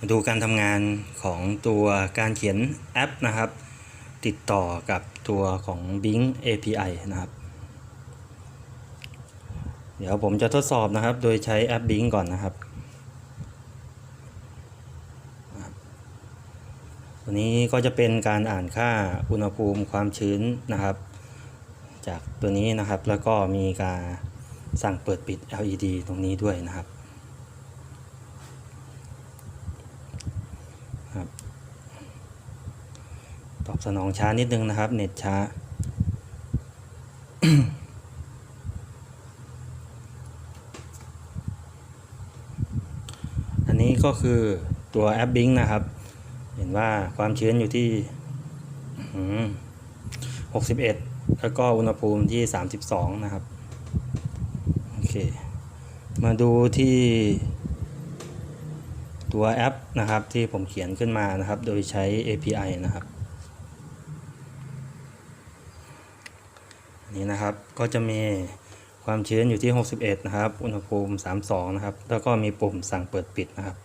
มาดูการทำงานของตัวการเขียนแอปนะครับ ติดต่อกับตัวของ Bing API นะครับ เดี๋ยวผมจะทดสอบนะครับ โดยใช้แอป Bing ก่อนนะครับนะครับตัวนี้ก็จะเป็นการอ่านค่าอุณหภูมิความชื้นนะครับ จากตัวนี้นะครับแล้วก็มีการสั่งเปิดปิด LED ตรงนี้ด้วยนะครับ ตอบสนองช้านิดนึงนะครับ เน็ตช้า อันนี้ก็คือตัวแอป Bing นะครับ เห็นว่าความชื้นอยู่ที่ 61 แล้วก็อุณหภูมิที่ 32 นะครับ โอเค มาดูที่ตัวแอปนะครับที่ผมเขียนขึ้นมานะครับ โดยใช้ API นะครับ นนี้นะครับก็จะมีความชื้นอยู่ที่ 61 นะครับ อุณหภูมิ 32 นะครับ แล้วก็มีปุ่มสั่งเปิดปิดนะครับ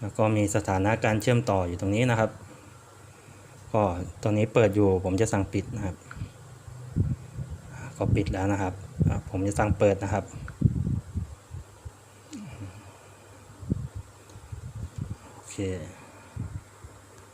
แล้วก็มีสถานะการเชื่อมต่ออยู่ตรงนี้นะครับ ก็ตรงนี้เปิดอยู่ผมจะสั่งปิดนะครับ ก็ปิดแล้วนะครับ ผมจะสั่งเปิดนะครับ โอเค